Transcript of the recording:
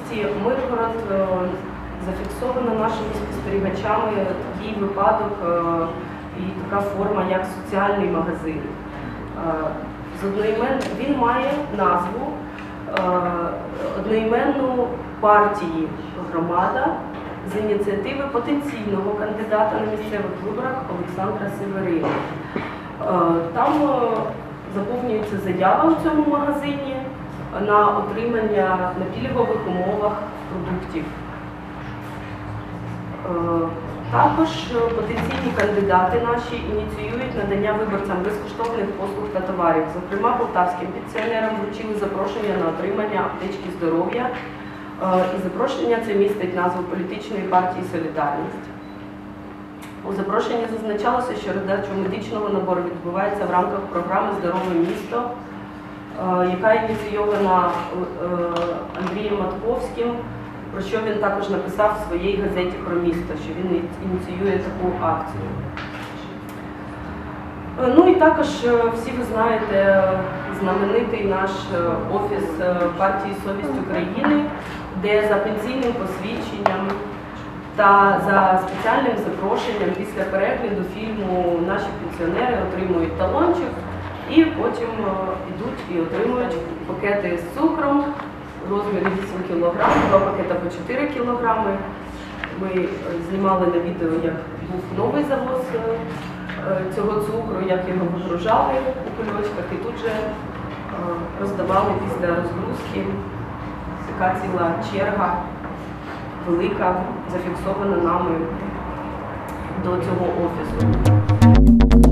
місті Миргород е, зафіксовано нашими спостерігачами такий випадок е, і така форма, як соціальний магазин. Е, з одноімен... Він має назву одноіменну партії громада з ініціативи потенційного кандидата на місцевих виборах Олександра Северина. Там заповнюється заява у цьому магазині на отримання на пільгових умовах продуктів. Е, Також потенційні кандидати наші ініціюють надання виборцям безкоштовних послуг та товарів. Зокрема, полтавським пенсіонерам вручили запрошення на отримання аптечки здоров'я. Е, І запрошення це містить назву політичної партії Солідарність. У запрошенні зазначалося, що роздача медичного набору відбувається в рамках програми Здорове місто, яка ініційована е, Андрієм Матковським, про що він також написав в своїй газеті про місто, що він ініціює таку акцію. Е, Ну і також е, всі ви знаєте е, знаменитий наш е, офіс е, партії Совість України, де за пенсійним посвідченням та за спеціальним запрошенням після перегляду фільму наші пенсіонери отримують талончик і потім е, йдуть і отримують пакети з цукром в розмірі 8 кг, два пакета по 4 кг. Ми е, знімали на відео, як був новий завоз е, е, цього цукру, як його вигружали у кульочках і тут же е, роздавали після розгрузки. Така ціла черга велика, зафіксована нами до цього офісу.